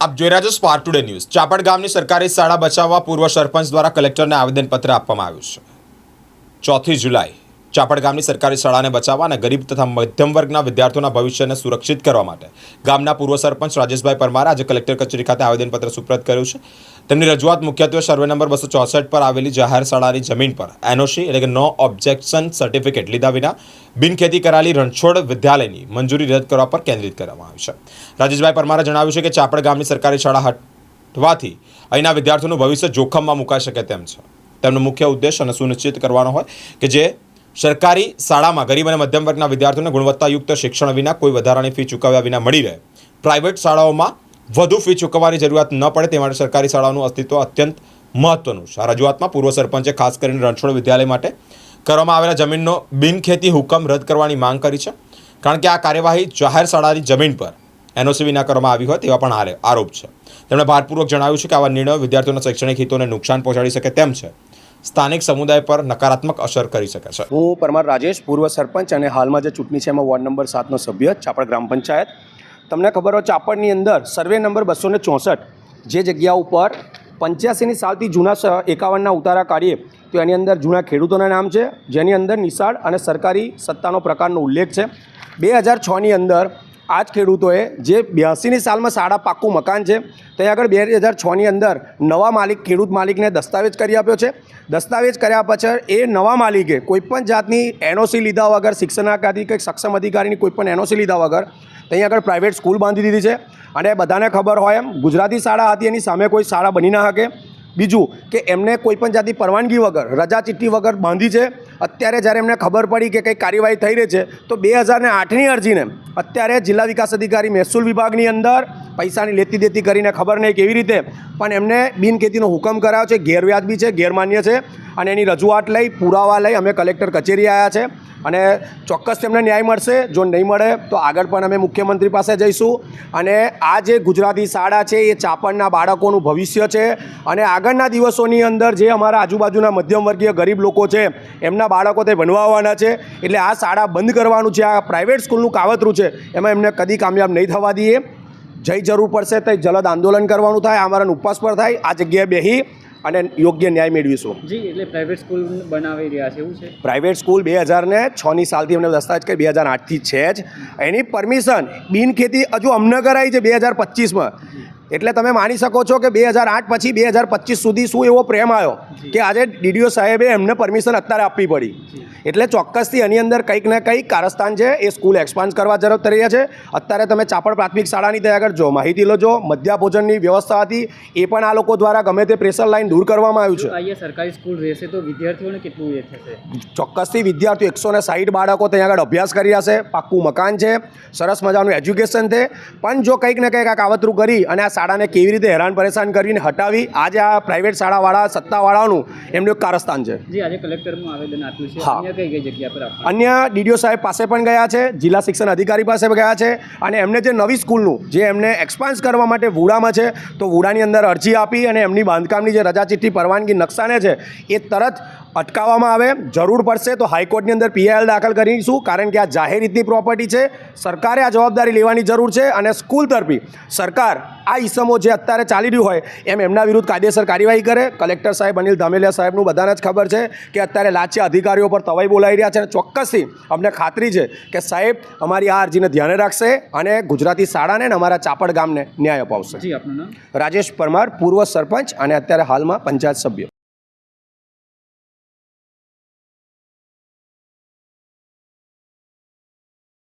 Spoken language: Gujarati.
આપ જોઈ રહ્યા છો સ્પાર્ક ટુડે ન્યૂઝ ચાપડ ગામની સરકારી શાળા બચાવવા પૂર્વ સરપંચ દ્વારા કલેક્ટરને આવેદનપત્ર આપવામાં આવ્યું છે. ચોથી જુલાઈ ચાપડ ગામની સરકારી શાળાને બચાવવા અને ગરીબ તથા મધ્યમ વર્ગના વિદ્યાર્થીઓના ભવિષ્યને સુરક્ષિત કરવા માટે. ગામના પૂર્વ સરપંચ રાજેશભાઈ પરમારે આજે કલેક્ટર કચેરી ખાતે આવેદનપત્ર સુપ્રત કર્યું છે. તેમની રજૂઆત મુખ્યત્વે સર્વે નંબર બસો ચોસઠ પર આવેલી જાહેર શાળાની જમીન પર. એનઓસી એટલે કે નો ઓબ્જેક્શન સર્ટિફિકેટ લીધા વિના બિનખેતી કરાયેલી રણછોડ વિદ્યાલયની મંજૂરી રદ કરવા પર કેન્દ્રિત કરવામાં આવી છે. રાજેશભાઈ પરમારે જણાવ્યું છે કે ચાપડ ગામની સરકારી શાળા હટવાથી અહીંના વિદ્યાર્થીઓનું ભવિષ્ય જોખમમાં મુકાઈ શકે તેમ છે. તેમનો મુખ્ય ઉદ્દેશ અને સુનિશ્ચિત કરવાનો હોય કે જે સરકારી શાળામાં ગરીબ અને મધ્યમ વર્ગના વિદ્યાર્થીઓને ગુણવત્તાયુક્ત શિક્ષણ વિના કોઈ વધારાની ફી ચૂકવ્યા વિના મળી રહે. પ્રાઇવેટ શાળાઓમાં વધુ ફી ચૂકવવાની જરૂરિયાત ન પડે તે માટે સરકારી શાળાઓનું અસ્તિત્વ અત્યંત મહત્વનું છે. આ રજૂઆતમાં પૂર્વ સરપંચે ખાસ કરીને રણછોડ વિદ્યાલય માટે કરવામાં આવેલા જમીનનો બિનખેતી હુકમ રદ કરવાની માંગ કરી છે. કારણ કે આ કાર્યવાહી જાહેર શાળાની જમીન પર એનઓસી વિના કરવામાં આવી હોય તેવા પણ આરોપ છે. તેમણે ભારપૂર્વક જણાવ્યું છે કે આવા નિર્ણયો વિદ્યાર્થીઓના શૈક્ષણિક હિતોને નુકસાન પહોંચાડી શકે તેમ છે. સ્થાનિક સમુદાય પર નકારાત્મક અસર કરી શકે છે. હું પરમાર રાજેશ, પૂર્વ સરપંચ અને હાલમાં જે ચૂંટણી છે એમાં વોર્ડ નંબર સાતનો સભ્ય, ચાપડ ગ્રામ પંચાયત. તમને ખબર હોય ચાપડની અંદર સર્વે નંબર બસો ને ચોસઠ, જે જગ્યા ઉપર પંચ્યાસીની સાલથી જૂના એકાવનના ઉતારા કાઢીએ, તો એની અંદર જૂના ખેડૂતોના નામ છે, જેની અંદર નિશાળ અને સરકારી સત્તાનો પ્રકારનો ઉલ્લેખ છે. બે હજાર છની અંદર આ જ ખેડૂતોએ જે બ્યાસીની સાલમાં સાડા પાક્કું મકાન છે ત્યાં આગળ બે હજાર છની અંદર નવા માલિક, ખેડૂત માલિકને દસ્તાવેજ કરી આપ્યો છે. દસ્તાવેજ કર્યા પછી એ નવા માલિકે કોઈપણ જાતની એનઓસી લીધા વગર, શિક્ષણ અધિકારી કે સક્ષમ અધિકારીની કોઈપણ એનઓસી લીધા વગર ત્યાં આગળ પ્રાઇવેટ સ્કૂલ બાંધી દીધી છે. અને બધાને ખબર હોય એમ, ગુજરાતી શાળા હતી, એની સામે કોઈ શાળા બની ના શકે. બીજું કે એમને કોઈપણ જાતની પરવાનગી વગર, રજા ચિઠ્ઠી વગર બાંધી છે. અત્યારે જ્યારે એમને ખબર પડી કે કંઈ કાર્યવાહી થઈ રહી છે, તો બે હજારને આઠની અરજીને અત્યારે જિલ્લા વિકાસ અધિકારી મહેસૂલ વિભાગની અંદર પૈસાની લેતી દેતી કરીને ખબર નહીં કેવી રીતે, પણ એમને બિનખેતીનો હુકમ કરાયો છે, ગેરવ્યાજબી છે, ગેરમાન્ય છે અને એની રજૂઆત લઈ, પુરાવા લઈ અમે કલેક્ટર કચેરી આવ્યા છે અને ચોક્કસ તેમને ન્યાય મળશે, જો નહીં મળે તો આગળ પણ અમે મુખ્યમંત્રી પાસે જઈશું અને આ જે ગુજરાતી શાળા છે એ ચાપણના બાળકોનું ભવિષ્ય છે અને આગળના દિવસોની અંદર જે અમારા આજુબાજુના મધ્યમ વર્ગીય ગરીબ લોકો છે, એમના બાળકો તે ભણવા છે, એટલે આ શાળા બંધ કરવાનું છે, આ પ્રાઇવેટ સ્કૂલનું કાવતરું છે એમાં એમને કદી કામયાબ નહીં થવા દઈએ. જઈ જરૂર પડશે તો જલદ આંદોલન કરવાનું થાય અમારા ઉપવાસ પર થાય આ જગ્યાએ બેહી અને યોગ્ય ન્યાય મેળવીશું. જી એટલે પ્રાઇવેટ સ્કૂલ બનાવી રહ્યા છે એવું છે? પ્રાઇવેટ સ્કૂલ બે હજાર ને છની સાલથી અમને દસ્તાવેજ કે બે હજાર આઠથી છે જ. એની પરમિશન બિનખેતી હજુ અમને કરાઈ છે બે હજાર પચીસમાં. એટલે તમે માની શકો છો કે બે હજાર આઠ પછી બે હજાર પચીસ સુધી શું એવો પ્રેમ આવ્યો કે આજે ડીડીઓ સાહેબે એમને પરમિશન અત્યારે આપવી પડી. એટલે ચોક્કસથી એની અંદર કંઈક ને કંઈક કારસ્તાન છે એ સ્કૂલ એક્સપાન્સ કરવા જરૂર થઈ રહ્યા છે. અત્યારે તમે ચાપડ પ્રાથમિક શાળાની ત્યાં આગળ જો માહિતી લો જો મધ્યા ભોજનની વ્યવસ્થા હતી એ પણ આ લોકો દ્વારા ગમે તે પ્રેશર લાઈન દૂર કરવામાં આવ્યું છે. સરકારી સ્કૂલ રહેશે તો વિદ્યાર્થીઓને કેટલું એ થશે? ચોક્કસથી વિદ્યાર્થીઓ એકસો ને સાઠ બાળકો ત્યાં આગળ અભ્યાસ કરી રહ્યા છે પાક્કું મકાન છે સરસ મજાનું એજ્યુકેશન છે. પણ જો કંઈક ને કંઈક આ કાવતરું કરી અને આ શાળાને કેવી રીતે હેરાન પરેશાન કરીને હટાવી? આજે આ પ્રાઇવેટ શાળાવાળા સત્તાવાળાનું એમનું એક કારસ્તાન છે. જી આજે કલેક્ટરમાં આવેદન આપ્યું છે. હા. અન્ય કઈ કઈ જગ્યા પર અન્ય ડીડીઓ સાહેબ પાસે પણ ગયા છે જિલ્લા શિક્ષણ અધિકારી પાસે ગયા છે અને એમને જે નવી સ્કૂલનું જે એમને એક્સપાન્સ કરવા માટે વુડામાં છે તો વુડાની અંદર અરજી આપી અને એમની બાંધકામની જે રજા ચિઠ્ઠી પરવાનગી નકશાને છે એ તરત અટકાવવામાં આવે જરૂર પડશે તો હાઈકોર્ટની અંદર પીઆઈએલ દાખલ કરીશું કારણ કે આ જાહેર રીતની પ્રોપર્ટી છે. સરકારે આ જવાબદારી લેવાની જરૂર છે અને સ્કૂલ તરફી સરકાર આ ઈસમો જે અત્યારે ચાલી રહ્યું હોય એમ એમના વિરુદ્ધ કાયદેસર કાર્યવાહી કરે. કલેક્ટર સાહેબ અનિલ ધામેલિયા સાહેબનું બધાને જ ખબર છે કે અત્યારે લાચ્યા અધિકારીઓ પર તવાઈ બોલાવી રહ્યા છે અને ચોક્કસથી અમને ખાતરી છે કે સાહેબ અમારી આ અરજીને ધ્યાને રાખશે અને ગુજરાતી શાળાને અને અમારા ચાપડ ગામને ન્યાય અપાવશે. રાજેશ પરમાર પૂર્વ સરપંચ અને અત્યારે હાલમાં પંચાયત સભ્ય.